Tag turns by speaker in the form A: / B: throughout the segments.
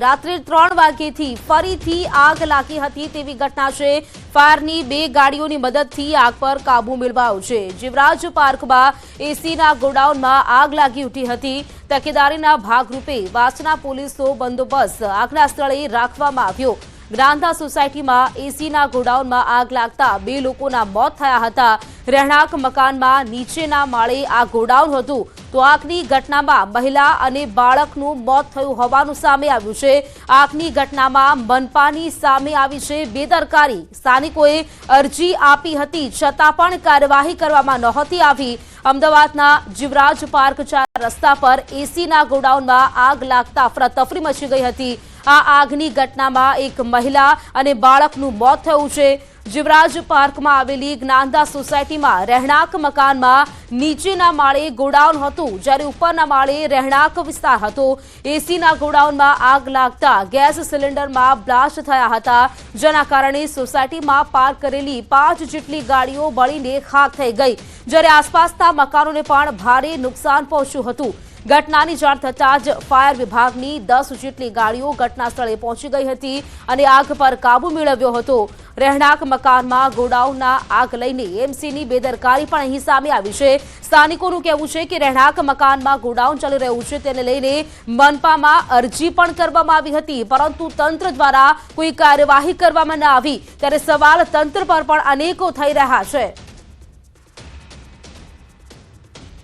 A: રાત્રે ત્રણ વાગ્યેથી ફરીથી આગ લાગી હતી તેવી ઘટના છે. ફાયરની બે ગાડીઓની મદદથી આગ પર કાબુ મેળવાયો છે. જીવરાજ પાર્કમાં એસીના ગોડાઉનમાં આગ લાગી ઉઠી હતી. તકેદારીના ભાગરૂપે વાસના પોલીસનો બંદોબસ્ત આગના સ્થળે રાખવામાં આવ્યો. ગ્રાંધા સોસાયટીમાં એસીના ગોડાઉનમાં આગ લાગતા બે લોકોના મોત થયા હતા. રહેણાંક મકાનમાં નીચેના માળે આ ગોડાઉન હતું. તો આગની ઘટનામાં મહિલા અને બાળકનું મોત થયું હોવાનું સામે આવ્યું છે. આગની ઘટનામાં મનપાની સામે આવી છે બેદરકારી. સ્થાનિકોએ અરજી આપી હતી, છતાં પણ કાર્યવાહી કરવામાં નહોતી આવી. અમદાવાદના જીવરાજ પાર્ક ચાર રસ્તા પર એસીના ગોડાઉનમાં આગ લાગતા અફરાતફરી મચી ગઈ હતી. આ આગની ઘટનામાં એક મહિલા અને બાળકનું મોત થયું છે. જીવરાજ પાર્કમાં આવેલી જ્ઞાનદા સોસાયટીમાં રહેણાંક મકાનમાં નીચેના માળે ગોડાઉન હતું. જ્યારે ઉપરના માળે રહેણાંક વિસ્તાર હતો. એસીના ગોડાઉનમાં આગ લાગતા ગેસ સિલિન્ડરમાં બ્લાસ્ટ થયા હતા. જેના કારણે સોસાયટીમાં પાર્ક કરેલી પાંચ જેટલી ગાડીઓ બળીને ખાક થઈ ગઈ. જ્યારે આસપાસના મકાનોને પણ ભારે નુકસાન પહોંચ્યું હતું. ઘટનાની જાણ થતાં જ ફાયર વિભાગની દસ જેટલી ગાડીઓ ઘટના સ્થળે પહોંચી ગઈ હતી અને આગ પર કાબુ મેળવ્યો હતો. રહેણાંક મકાનમાં ગોડાઉનના આગ લઈને એમસીની બેદરકારી પણ અહીં સામે આવી છે. સ્થાનિકોનું કહેવું છે કે રહેણાંક મકાનમાં ગોડાઉન ચાલી રહ્યું છે તેને લઈને મનપામાં અરજી પણ કરવામાં આવી હતી, પરંતુ તંત્ર દ્વારા કોઈ કાર્યવાહી કરવામાં ન આવી. ત્યારે સવાલ તંત્ર પર પણ અનેકો થઈ રહ્યા છે.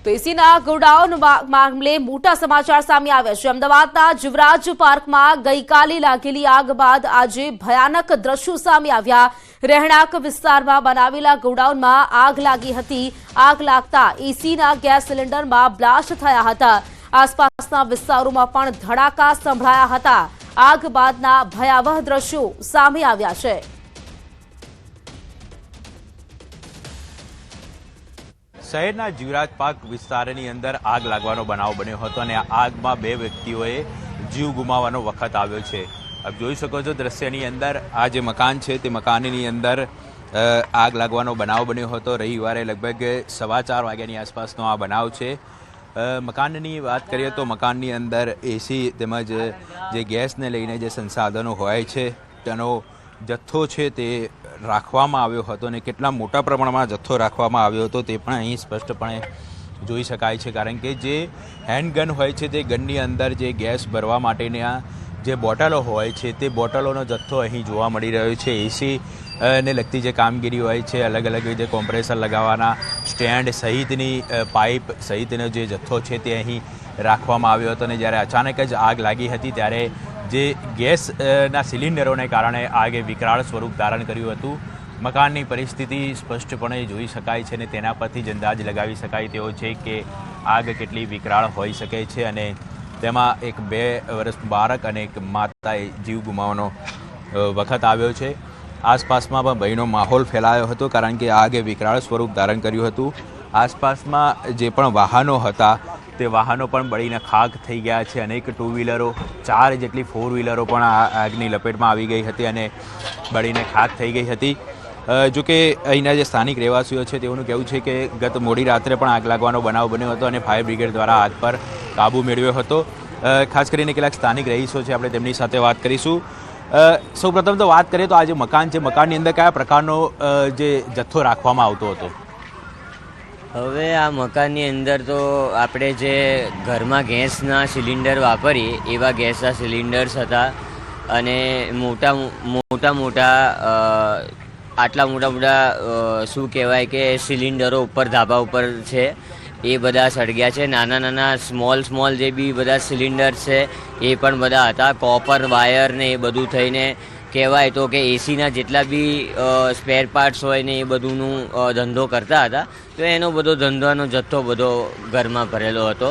A: તો એસીના ગોડાઉન મામલે મોટા સમાચાર સામે આવ્યા છે. અમદાવાદના જીવરાજ પાર્કમાં ગઈકાલે લાગેલી આગ બાદ આજે ભયાનક દ્રશ્યો સામે આવ્યા. રહેણાંક વિસ્તારમાં બનાવેલા ગોડાઉનમાં આગ લાગી હતી. આગ લાગતા એસીના ગેસ સિલિન્ડરમાં બ્લાસ્ટ થયા હતા. આસપાસના વિસ્તારોમાં પણ ધડાકા સંભળાયા હતા. આગ બાદના ભયાવહ દ્રશ્યો સામે આવ્યા છે.
B: શહેરના જીવરાજ પાર્ક વિસ્તારની અંદર આગ લાગવાનો બનાવ બન્યો હતો અને આગમાં બે વ્યક્તિઓએ જીવ ગુમાવવાનો વખત આવ્યો છે. આપ જોઈ શકો છો દ્રશ્યની અંદર આ જે મકાન છે તે મકાનની અંદર આગ લાગવાનો બનાવ બન્યો હતો. રવિવારે લગભગ સવા ચાર વાગ્યાની આસપાસનો આ બનાવ છે. મકાનની વાત કરીએ તો મકાનની અંદર એસી તેમજ જે ગેસને લઈને જે સંસાધનો હોય છે તેનો જથ્થો છે તે રાખવામાં આવ્યો હતો અને કેટલા મોટા પ્રમાણમાં જથ્થો રાખવામાં આવ્યો હતો તે પણ અહીં સ્પષ્ટપણે જોઈ શકાય છે. કારણ કે જે હેન્ડ ગન હોય છે તે ગનની અંદર જે ગેસ ભરવા માટેના જે બોટલો હોય છે તે બોટલોનો જથ્થો અહીં જોવા મળી રહ્યો છે. એસી ને લગતી જે કામગીરી હોય છે અલગ અલગ જે કોમ્પ્રેસર લગાવવાના સ્ટેન્ડ સહિતની પાઇપ સહિતનો જે જથ્થો છે તે અહીં રાખવામાં આવ્યો હતો અને જ્યારે અચાનક જ આગ લાગી હતી ત્યારે જે ગેસના સિલિન્ડરોને કારણે આગે વિકરાળ સ્વરૂપ ધારણ કર્યું હતું. મકાનની પરિસ્થિતિ સ્પષ્ટપણે જોઈ શકાય છે અને તેના પરથી જ અંદાજ લગાવી શકાય તેવો છે કે આગ કેટલી વિકરાળ હોઈ શકે છે અને તેમાં એક બે વર્ષ બાળક અને એક માતાએ જીવ ગુમાવવાનો વખત આવ્યો છે. આસપાસમાં પણ ભયનો માહોલ ફેલાયો હતો કારણ કે આગે વિકરાળ સ્વરૂપ ધારણ કર્યું હતું. આસપાસમાં જે પણ વાહનો હતા તે વાહનો પણ બળીને ખાક થઈ ગયા છે. અનેક ટુ વ્હીલરો ચાર જેટલી ફોર વ્હીલરો પણ આ આગની લપેટમાં આવી ગઈ હતી અને બળીને ખાક થઈ ગઈ હતી. જો કે અહીંના જે સ્થાનિક રહેવાસીઓ છે તેઓનું કહેવું છે કે ગત મોડી રાત્રે પણ આગ લાગવાનો બનાવ બન્યો હતો અને ફાયર બ્રિગેડ દ્વારા આગ પર કાબૂ મેળવ્યો હતો. ખાસ કરીને કેટલાક સ્થાનિક રહીશો છે, આપણે તેમની સાથે વાત કરીશું. સૌપ્રથમ તો વાત કરીએ તો આ જે મકાન છે. મકાનની અંદર કયા પ્રકારનો જે જથ્થો રાખવામાં આવતો હતો?
C: હવે આ મકાનની અંદર તો આપણે જે ઘરમાં ગેસના સિલિન્ડર વાપરીએ, એવા ગેસના સિલિન્ડર્સ હતા અને મોટા મોટા મોટા આટલા મોટા મોટા શું કહેવાય કે સિલિન્ડરો ઉપર, ધાબા ઉપર છે, એ બધા સળગ્યા છે. નાના નાના, સ્મોલ સ્મોલ જે બી બધા સિલિન્ડર છે, એ પણ બધા હતા. કોપર, વાયર ને એ બધું થઈને કહેવાય તો કે એસીના જેટલા બી સ્પેર પાર્ટ્સ હોય ને એ બધુંનું ધંધો કરતા હતા, તો એનો બધો ધંધાનો જથ્થો બધો ઘરમાં ભરેલો હતો.